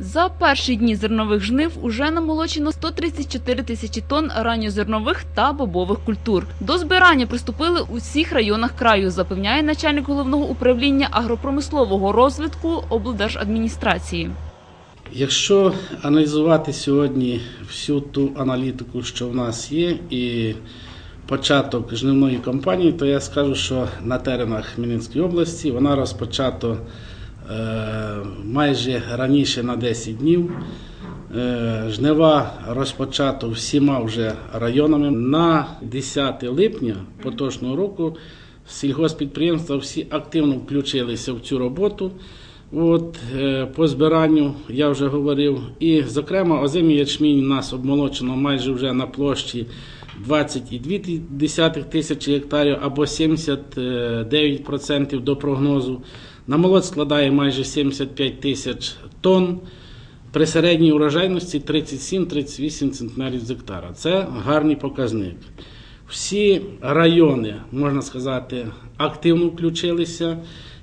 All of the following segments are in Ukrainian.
За перші дні зернових жнив уже намолочено 134 тисячі тонн ранньозернових та бобових культур. До збирання приступили у всіх районах краю, запевняє начальник головного управління агропромислового розвитку облдержадміністрації. Якщо аналізувати сьогодні всю ту аналітику, що в нас є, і початок жнивної кампанії, то я скажу, що на теренах Хмельницької області вона розпочато майже раніше на 10 днів. Е, Жнива розпочато всіма вже районами. На 10 липня поточного року сільгоспідприємства всі активно включилися в цю роботу. От, е, по збиранню я вже говорив. І, зокрема, озимий ячмінь у нас обмолочено майже вже на площі 20,2 тисячі гектарів або 79% до прогнозу. Намолот складає майже 75 тисяч тонн. При середній урожайності 37-38 центнерів з гектара. Це гарний показник. Всі райони, можна сказати, активно включилися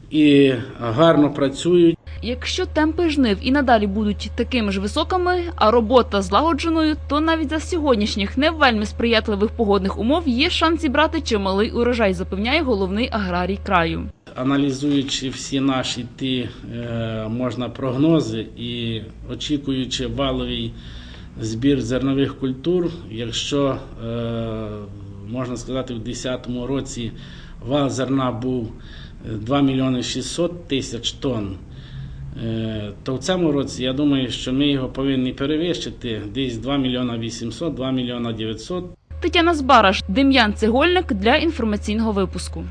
і гарно працюють. Якщо темпи жнив і надалі будуть такими ж високими, а робота злагодженою, то навіть за сьогоднішніх не вельми сприятливих погодних умов є шанс зібрати чималий урожай, запевняє головний аграрій краю. Аналізуючи всі наші ті е, можна прогнози і очікуючи валовий збір зернових культур, якщо е, можна сказати, в 2010 році вал зерна був е, 2 мільйони 600 тисяч тонн, е, то в цьому році я думаю, що ми його повинні перевищити десь 2 мільйона 800, 2 мільйона 900. Тетяна Збараш, Дем'ян Цегольник для інформаційного випуску.